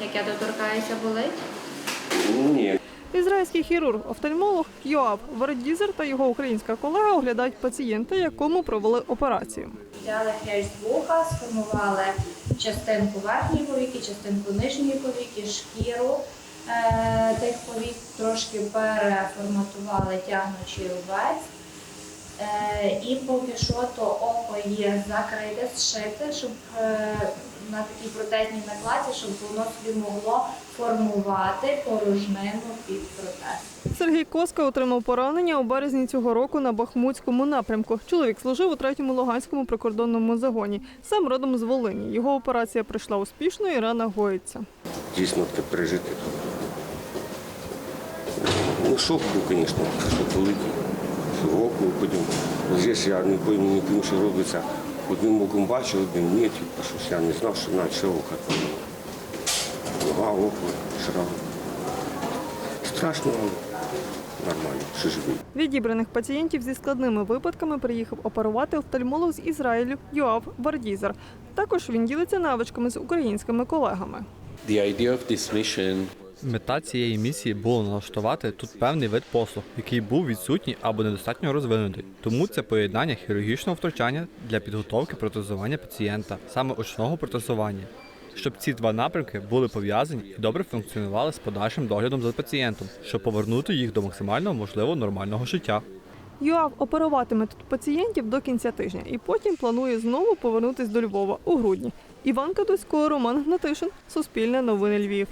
Як я доторкаюся, болить? Ні, Ізраїльський хірург-офтальмолог Йоав Вардізер та його українська колега оглядають пацієнта, якому провели операцію. Взяли хрящ з вуха, сформували частинку верхньої повіки, частинку нижньої повіки, шкіру е, тих повік, трошки переформатували тягнучий рубець. Е, і поки що то око є закрите, зшите, щоб е, на такій протезній накладці, щоб воно собі могло формувати порожнину під протез. Сергій Коска отримав поранення у березні цього року на Бахмутському напрямку. Чоловік служив у третьому Луганському прикордонному загоні. Сам родом з Волині. Його операція пройшла успішно і рана гоїться. дійсно це пережити. Ну, шок був, звісно, шок великий. Око, потім здесь я не пойму, не пойму, що робиться. Одним оком бачив, одним ні, типу, щось я не знав, що наче око. Нога, око, шрам. Страшно, але нормально, що живий. Відібраних пацієнтів зі складними випадками приїхав оперувати офтальмолог з Ізраїлю Йоав Вардізер. Також він ділиться навичками з українськими колегами. Мета цієї місії було налаштувати тут певний вид послуг, який був відсутній або недостатньо розвинутий. Тому це поєднання хірургічного втручання для підготовки протезування пацієнта, саме очного протезування. Щоб ці два напрямки були пов'язані і добре функціонували з подальшим доглядом за пацієнтом, щоб повернути їх до максимально можливо нормального життя. Йоав оперуватиме тут пацієнтів до кінця тижня і потім планує знову повернутись до Львова у грудні. Іван Кадусько, Роман Гнатишин, Суспільне новини Львів.